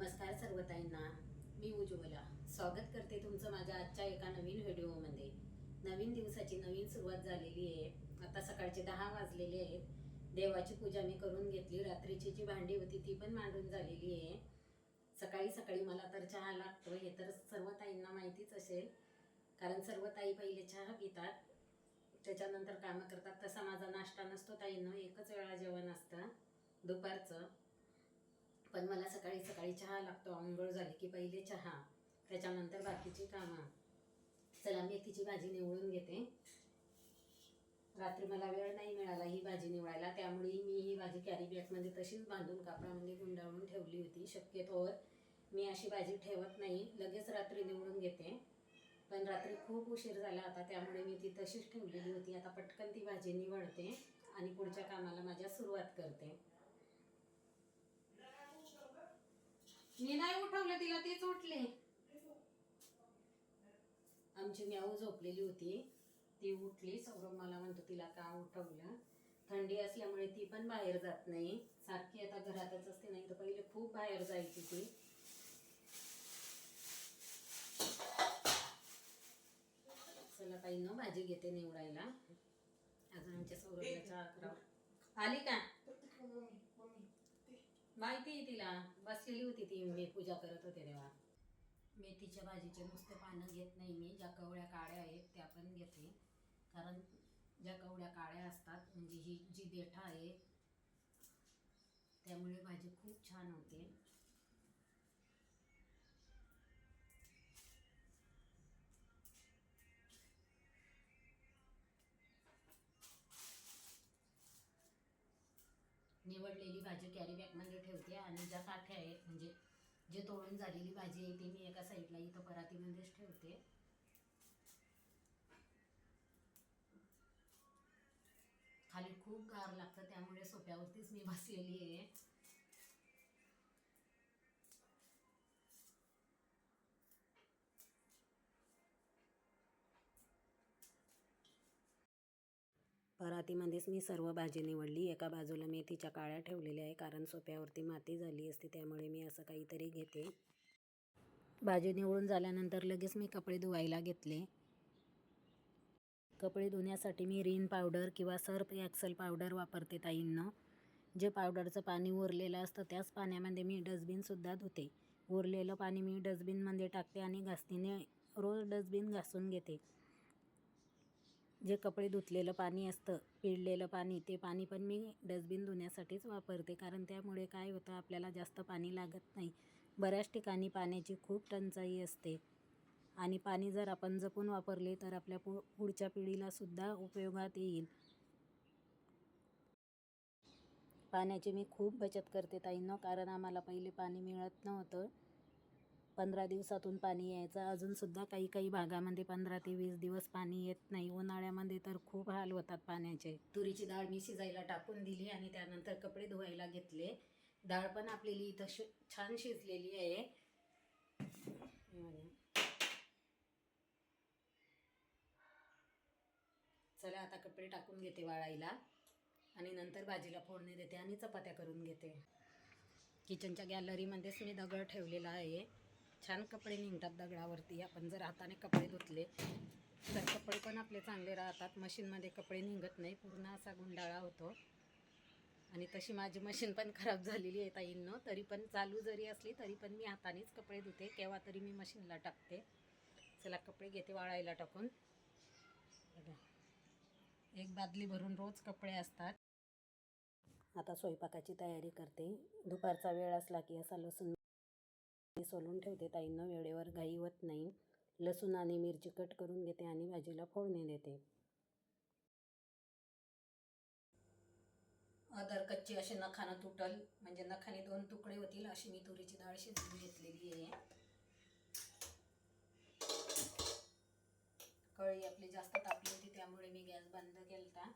नमस्कार सर्व ताईंना मी उज्ज्वला. स्वागत करते तुमचं माझ्या आजच्या एका नवीन व्हिडिओमध्ये. नवीन दिवसाची नवीन सुरुवात झालेली आहे. आता सकाळचे दहा वाजलेले आहेत. देवाची पूजा मी करून घेतली. रात्रीची जी भांडी होती ती पण मांडून झालेली आहे. सकाळी सकाळी मला तर चहा लागतो हे तर सर्व ताईंना माहितीच असेल. कारण सर्व ताई पहिले चहा पितात. त्याच्यानंतर कामं करतात. तसा माझा नाश्ता नसतो ताईंना एकच वेळा जेवण असतं. दुपारचं. पण मला सकाळी सकाळी चहा लागतो आंघोळ झाली की पहिले चहा त्याच्यानंतर बाकीची कामं. चला मेथीची भाजी निवडून घेते. रात्री मला वेळ नाही मिळाला ही भाजी निवडायला त्यामुळे मी ही भाजी कॅरी बॅगमध्ये तशीच बांधून कापडामध्ये गुंडाळून ठेवली होती. शक्यतोवर मी अशी भाजी ठेवत नाही. लगेच रात्री निवडून घेते. पण रात्री खूप उशीर झाला आता त्यामुळे मी ती तशीच ठेवलेली होती. आता पटकन ती भाजी निवडते आणि पुढच्या कामाला माझ्या सुरुवात करते. मी नाही उठवलं तिला तीच उठली. आमची म्याऊ झोपलेली होती. ती उठली सौरभ मला म्हणतो तिला का उठवलं? थंडी असल्यामुळे ती पण बाहेर जात नाही. सारखी आता घरातच असते नाही तर पहिले खूप बाहेर जायची ती. चला ताई न भाजी घेते निवडायला. अजून आमच्या सौरभला चहा करावं. आली का? माहिती आहे तिला. बसलेली होती ती मी पूजा करत होते तेव्हा. मेथीच्या भाजीचे नुसते पानं घेत नाही मी. ज्या कवळ्या काळ्या आहेत त्या पण घेते. कारण ज्या कवळ्या काळ्या असतात म्हणजे ही जी देठा आहे त्यामुळे भाजी खूप छान होते. निवडलेली भाजी कॅरी बॅगमध्ये ठेवते आणि ज्या काठ्या आहेत म्हणजे जे तोडून झालेली भाजी आहे ती मी एका साईडला इथं परातीमध्येच ठेवते. खाली खूप गार लागतं त्यामुळे सोप्यावरतीच मी बसलेली आहे. परातीमध्येच मी सर्व भाजी निवडली. एका बाजूला मेथीच्या काळ्या ठेवलेल्या आहे कारण सोप्यावरती माती झाली असते त्यामुळे मी असं काहीतरी घेते. भाजी निवडून झाल्यानंतर लगेच मी कपडे धुवायला घेतले. कपडे धुण्यासाठी मी रिन पावडर किंवा सर्फ ॲक्सल पावडर वापरते ताईंनं. जे पावडरचं पाणी उरलेलं असतं त्याच पाण्यामध्ये मी डस्टबिनसुद्धा धुते. उरलेलं पाणी मी डस्टबिनमध्ये टाकते आणि घासतीने रोज डस्टबिन घासून घेते. जे कपडे धुतलेलं पाणी असतं पिळलेलं पाणी ते पाणी पण मी डस्टबिन धुण्यासाठीच वापरते. कारण त्यामुळे काय होतं आपल्याला जास्त पाणी लागत नाही. बऱ्याच ठिकाणी पाण्याची खूप टंचाई असते. आणि पाणी जर आपण जपून वापरले तर आपल्या पु पुढच्या पिढीलासुद्धा उपयोगात येईल. पाण्याची मी खूप बचत करते ताईंनो. कारण आम्हाला पहिले पाणी मिळत नव्हतं. पंधरा दिवसातून पाणी यायचं. अजूनसुद्धा काही काही भागामध्ये पंधरा ते वीस दिवस पाणी येत नाही. उन्हाळ्यामध्ये तर खूप हाल होतात पाण्याचे. तुरीची डाळ मी शिजायला टाकून दिली आणि त्यानंतर कपडे धुवायला घेतले. डाळ पण आपलेली इथं शि छान शिजलेली आहे. चला आता कपडे टाकून घेते वाळायला. आणि नंतर भाजीला फोडणी देते आणि चपात्या करून घेते. किचनच्या गॅलरीमध्येच मी दगड ठेवलेला आहे. छान कपडे निघतात दगडावरती. आपण जर हाताने कपडे धुतले तर कपडे पण आपले चांगले राहतात. मशीनमध्ये कपडे निघत नाही. पूर्ण असा गुंडाळा होतो. आणि तशी माझी मशीन पण खराब झालेली आहे ताईंनो. तरी पण चालू जरी असली तरी पण मी हातानेच कपडे धुते. केव्हा तरी मी मशीनला टाकते. चला कपडे घेते वाळायला टाकून. एक बादली भरून रोज कपडे असतात. आता स्वयंपाकाची तयारी करते. दुपारचा वेळ असला की असा लसूण सोलून ठेवते. ताईंना वेळेवर घाई होत नाही. लसूण आणि मिरची कट करून घेते आणि भाजीला फोडणी देते. अदर कच्ची असे नखानं तुटल. म्हणजे नखाने दोन तुकडे होतील अशी मी तुरीची डाळ शिजवून घेतलेली आहे. कळी आपली जास्त तापली होती त्यामुळे मी गॅस बंद केलता.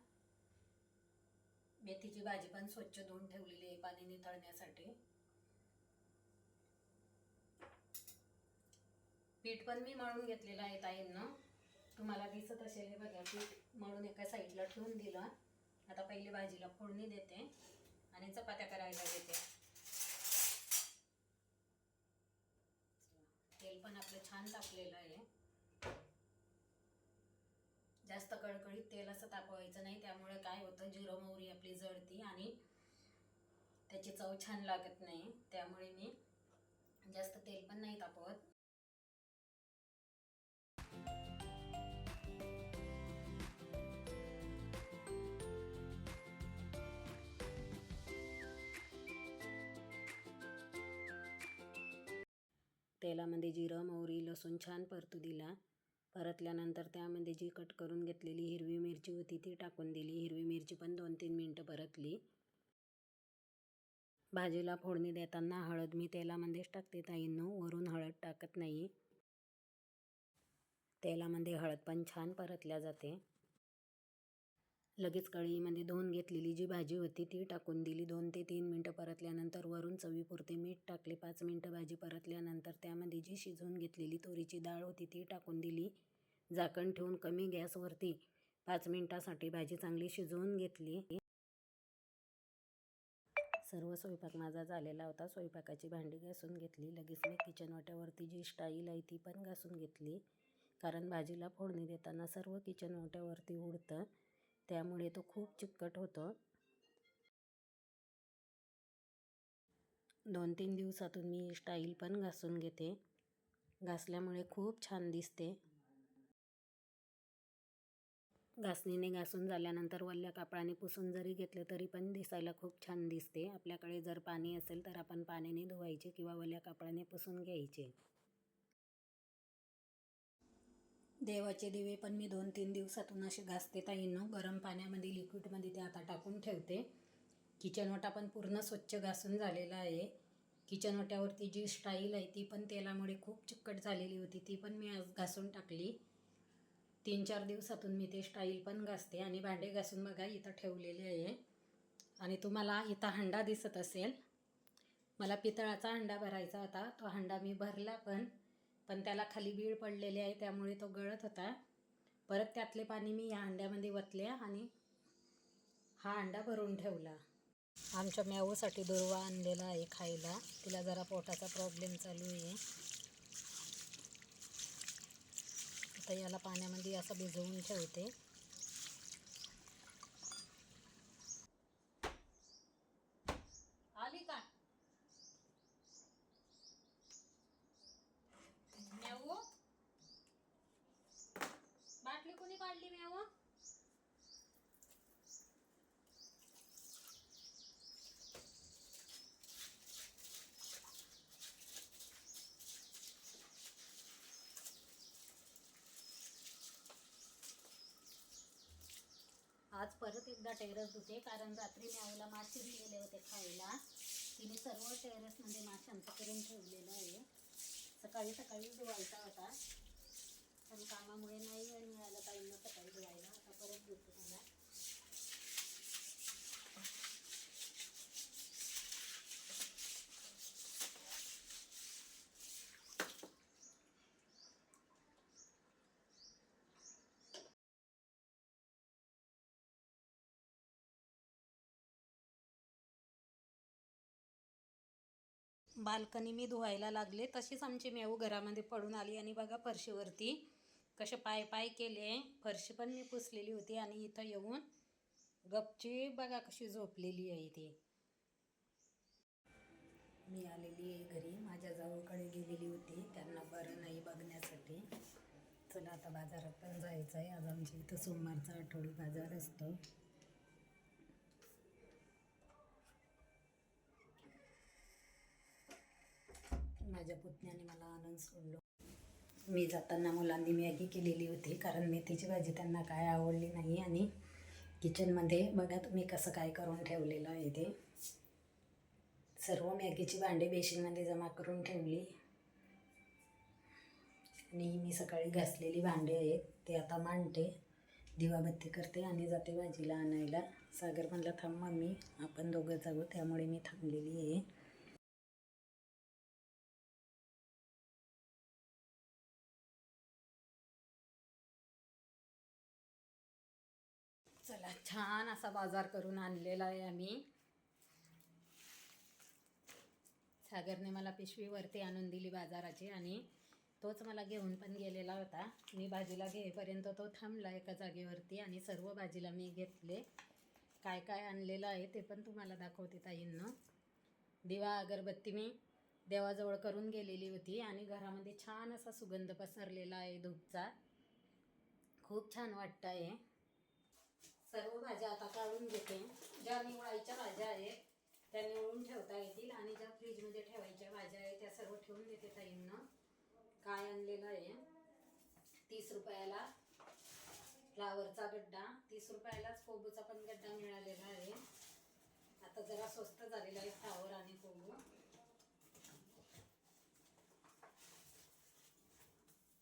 मेथीची भाजी पण स्वच्छ धुवून ठेवलेली आहे पाणी निथळण्यासाठी. पीठ पण मी मळून घेतलेलं आहे ताईंनं. तुम्हाला दिसत असेल हे बघा पीठ मळून एका साईडला ठेवून दिलं. आता पहिले भाजीला फोडणी देते आणि चपात्या करायला देते. तेल पण आपलं छान तापलेलं आहे. जास्त कडकडीत तेल असं तापवायचं नाही त्यामुळे काय होतं जिरं मोहरी आपली जळती आणि त्याची चव छान लागत नाही. त्यामुळे मी जास्त तेल पण नाही तापवत. तेलामध्ये म्हणजे जिरं मोहरी लसूण छान परतू दिला. परतल्यानंतर त्यामध्ये जी कट करून घेतलेली हिरवी मिरची होती ती टाकून दिली. हिरवी मिरची पण दोन तीन मिनटं परतली. भाजीला फोडणी देताना हळद मी तेलामध्येच टाकते ताईंनो. वरून हळद टाकत नाही. तेलामध्ये म्हणजे हळद पण छान परतल्या जाते. लगेच कढईमध्ये धुवून घेतलेली जी भाजी होती ती टाकून दिली. दोन ते तीन मिनटं परतल्यानंतर वरून चवीपुरते मीठ टाकले. पाच मिनटं भाजी परतल्यानंतर त्यामध्ये जी शिजवून घेतलेली तुरीची डाळ होती ती टाकून दिली. झाकण ठेवून कमी गॅसवरती पाच मिनटासाठी भाजी चांगली शिजवून घेतली. सर्व स्वयंपाक माझा झालेला होता. स्वयंपाकाची भांडी घासून घेतली. लगेच मी किचन वाट्यावरती जी स्टाईल आहे ती पण घासून घेतली. कारण भाजीला फोडणी देताना सर्व किचन वाट्यावरती उडतं. त्यामुळे तो खूप चिकट होतो. दोन तीन दिवसातून मी स्टाईल पण घासून घेते. घासल्यामुळे खूप छान दिसते. घासणीने घासून झाल्यानंतर वल्ल्या कापडाने पुसून जरी घेतलं तरी पण दिसायला खूप छान दिसते. आपल्याकडे जर पाणी असेल तर आपण पाण्याने धुवायचे किंवा वल्ल्या कापडाने पुसून घ्यायचे. देवाचे दिवे पण मी दोन तीन दिवसातून असे घासते ताईंनो. गरम पाण्यामध्ये लिक्विडमध्ये ते आता टाकून ठेवते. किचन ओटा पण पूर्ण स्वच्छ घासून झालेला आहे. किचन ओट्यावरती जी स्टाईल आहे ती पण तेलामुळे खूप चिकट झालेली होती. ती पण मी आज घासून टाकली. तीन चार दिवसातून मी ते स्टाईल पण घासते आणि भांडे घासून बघा इथं ठेवलेले आहे. आणि तुम्हाला इथं हंडा दिसत असेल. मला पितळाचा हंडा भरायचा होता. तो हंडा मी भरला पण पण त्याला खाली बीळ पडलेली आहे त्यामुळे तो गळत होता. परत त्यातले पाणी मी या अंड्यामध्ये वतले आणि हा अंडा भरून ठेवला. आमच्या म्याऊसाठी दुर्वा आणलेला आहे खायला. तिला जरा पोटाचा प्रॉब्लेम चालू आहे. आता याला पाण्यामध्ये असं भिजवून ठेवते आली का म्याऊ बाटली कोणी काढली म्याऊ आज परत एकदा टेरस धुते. कारण रात्री म्याऊला मासे दिलेले होते खायला. तिने सर्व टेरसमध्ये माशांचं करून ठेवलेलं आहे. सकाळी सकाळी धुवायचा होता. पण कामामुळे नाही वेळ मिळाला ताईंना सकाळी धुवायला. आता परत धुते मला बाल्कनी मी धुवायला लागले. तशीच आमची मेऊ घरामध्ये पडून आली आणि बघा फरशीवरती कसे पाय पाय केले. फरशी पण मी पुसलेली होती आणि इथं येऊन गपची बघा कशी झोपलेली आहे ती. मी आलेली आहे घरी. माझ्या जाऊकडे गेलेली होती. त्यांना बरं नाही बघण्यासाठी. चला आता बाजारात पण जायचं आहे आज आमच्या इथं सोमवारचा आठवडी बाजार असतो. माझ्या पुतण्याने मला आनंद सोडलो. मी जाताना मुलांनी मॅगी केलेली होती कारण मेथीची भाजी त्यांना काय आवडली नाही आणि किचनमध्ये बघा तुम्ही कसं काय करून ठेवलेलं आहे ते. सर्व मॅगीची भांडी बेसिनमध्ये जमा करून ठेवली. आणि मी सकाळी घासलेली भांडी आहेत ते आता मांडते दिवाबत्ती करते आणि जाते भाजीला आणायला. सागर म्हणला थांब मम्मी आपण दोघं जाऊ त्यामुळे मी थांबलेली आहे. चला छान असा बाजार करून आणलेला आहे आम्ही. सागरने मला पिशवीवरती आणून दिली बाजाराची आणि तोच मला घेऊन पण गेलेला होता. मी भाजीला घेईपर्यंत तो थांबला एका जागेवरती आणि सर्व भाजीला मी घेतले. काय काय आणलेलं आहे ते पण तुम्हाला दाखवते ताईंनं. दिवा अगरबत्ती मी देवाजवळ करून गेलेली होती आणि घरामध्ये छान असा सुगंध पसरलेला आहे धूपचा. खूप छान वाटतं आहे सर्व भाज्या आता काढून घेते. ज्या निवळायच्या भाज्या आहेत त्या निवडून ठेवता येतील आणि ज्या फ्रीजमध्ये ठेवायच्या भाज्या आहेत त्या सर्व ठेवून देते ताईंना. काय आणलेलं आहे? तीस रुपयाला फ्लावरचा गड्डा. तीस रुपयालाच कोबूचा पण गड्डा मिळालेला आहे. आता जरा स्वस्त झालेला आहे फ्लावर आणि कोबू.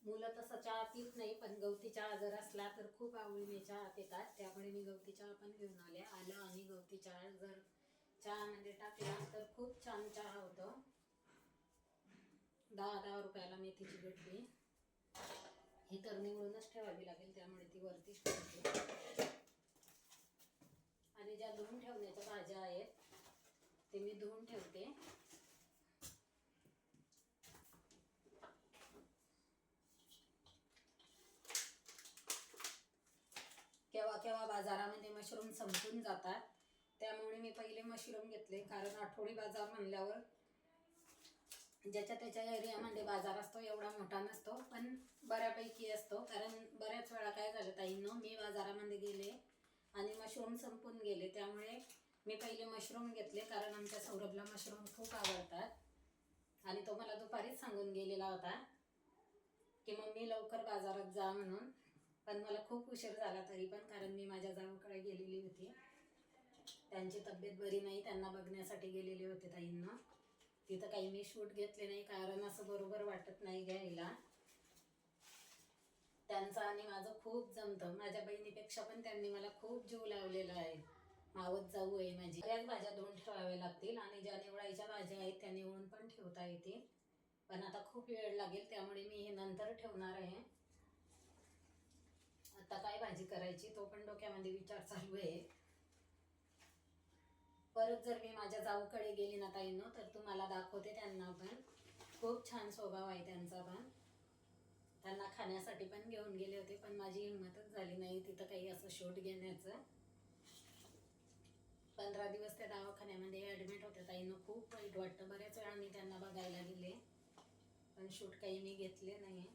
मुलं तसं चहा पित नाही पण गवती चहा जर असला तर खूप आवडीने चहा पितात त्यामुळे मी गवती चहा पण घेऊन आले. आलं आणि गवती चहा जर चहामध्ये टाकला तर खूप छान चहा होतो. दहा दहा रुपयाला मेथीची भेटली. ही तर निवडूनच ठेवावी लागेल त्यामुळे ती वरतीच ठेवते. आणि ज्या धुवून ठेवण्याच्या भाज्या आहेत ते मी धुवून ठेवते केव्हा केव्हा बाजारामध्ये मशरूम संपून जातात. त्यामुळे मी पहिले मशरूम घेतले. कारण आठवडी बाजार म्हणल्यावर ज्याच्या त्याच्या एरियामध्ये बाजार असतो एवढा मोठा नसतो पण बऱ्यापैकी असतो. कारण बऱ्याच वेळा काय झालं ताईंनो मी बाजारामध्ये गेले आणि मशरूम संपून गेले. त्यामुळे मी पहिले मशरूम घेतले कारण आमच्या सौरभला मशरूम खूप आवडतात. आणि तो मला दुपारीच सांगून गेलेला होता की मम्मी लवकर बाजारात जा म्हणून. पण मला खूप उशीर झाला तरी पण कारण मी माझ्या जाऊकडे गेलेली होती. त्यांची तब्येत बरी नाही त्यांना बघण्यासाठी गेलेले होते ताईंना. तिथं काही मी शूट घेतले नाही कारण असं बरोबर वाटत नाही घ्यायला. त्यांचं आणि माझं खूप जमतं. माझ्या बहिणीपेक्षा पण त्यांनी मला खूप जीव लावलेला आहे. मावत जाऊ आहे माझी. बऱ्याच भाज्या धुवून ठेवाव्या लागतील आणि ज्या निवडायच्या भाज्या आहेत त्या निवडून पण ठेवता येतील. पण आता खूप वेळ लागेल त्यामुळे मी हे नंतर ठेवणार आहे. आता काय भाजी करायची तो पण डोक्यामध्ये विचार चालू आहे. परत जर मी माझ्या जाऊकडे गेली ना ताईनं तर तुम्हाला दाखवते त्यांना पण. खूप छान स्वभाव आहे त्यांचा पण. त्यांना खाण्यासाठी पण घेऊन गेले होते पण माझी हिंमतच झाली नाही तिथं काही असं शूट घेण्याचं. पंधरा दिवस त्या दवाखान्यामध्ये ॲडमिट होत्या ताईनं खूप वाईट वाटतं. बऱ्याच वेळा मी त्यांना बघायला गेले पण शूट काही मी घेतले नाही.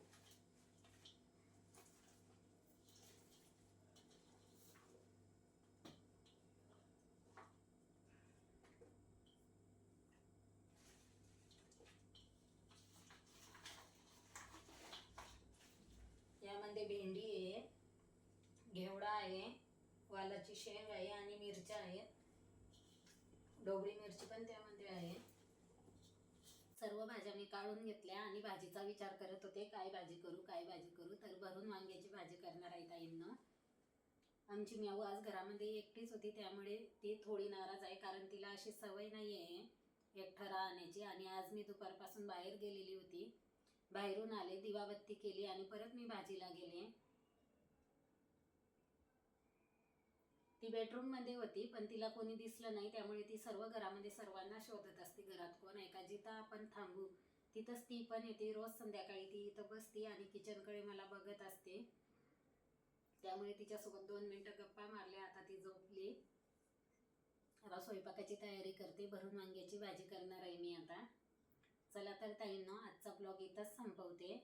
यामध्ये भेंडी आहे घेवडा आहे वालाची शेंग आहे आणि मिरच्या आहेत. डोबळी मिरची पण त्यामध्ये आहे. सर्व भाज्या मी काढून घेतल्या आणि भाजीचा विचार करत होते काय भाजी करू काय भाजी करू? तर भरून वांग्याची भाजी करणार आहे ताईंनं. आमची म्याऊ आज घरामध्ये एकटीच होती त्यामुळे ती थोडी नाराज आहे कारण तिला अशी सवय नाही आहे एकटं राहण्याची आणि आज मी दुपारपासून बाहेर गेलेली होती. बाहेरून आले दिवाबत्ती केली आणि परत मी भाजीला गेले. ती बेडरूममध्ये होती पण तिला कोणी दिसलं नाही. त्यामुळे ती सर्व घरामध्ये सर्वांना शोधत असते घरात कोण आहे का? जिथं आपण थांबू तिथंच ती पण येते. रोज संध्याकाळी ती इथं बसते आणि किचनकडे मला बघत असते. त्यामुळे तिच्यासोबत दोन मिनटं गप्पा मारल्या. आता ती झोपली. आता स्वयंपाकाची तयारी करते. भरून वांग्याची भाजी करणार आहे मी आता. तर ताईंनो आजचा ब्लॉग इथंच संपवते.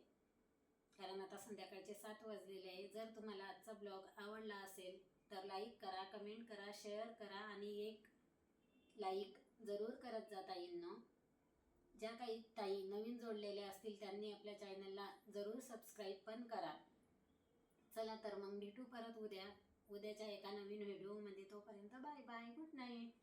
कारण आता संध्याकाळचे सात वाजलेले आहे. जर तुम्हाला आजचा ब्लॉग आवडला असेल तर लाईक करा कमेंट करा शेअर करा आणि एक लाईक जरूर करत जा ताईंनो ज्या काही ताई नवीन जोडलेल्या असतील त्यांनी आपल्या चॅनलला जरूर सबस्क्राईब पण करा. चला तर मग भेटू परत उद्या. उद्याच्या एका नवीन व्हिडिओमध्ये तोपर्यंत बाय बाय गुड नाईट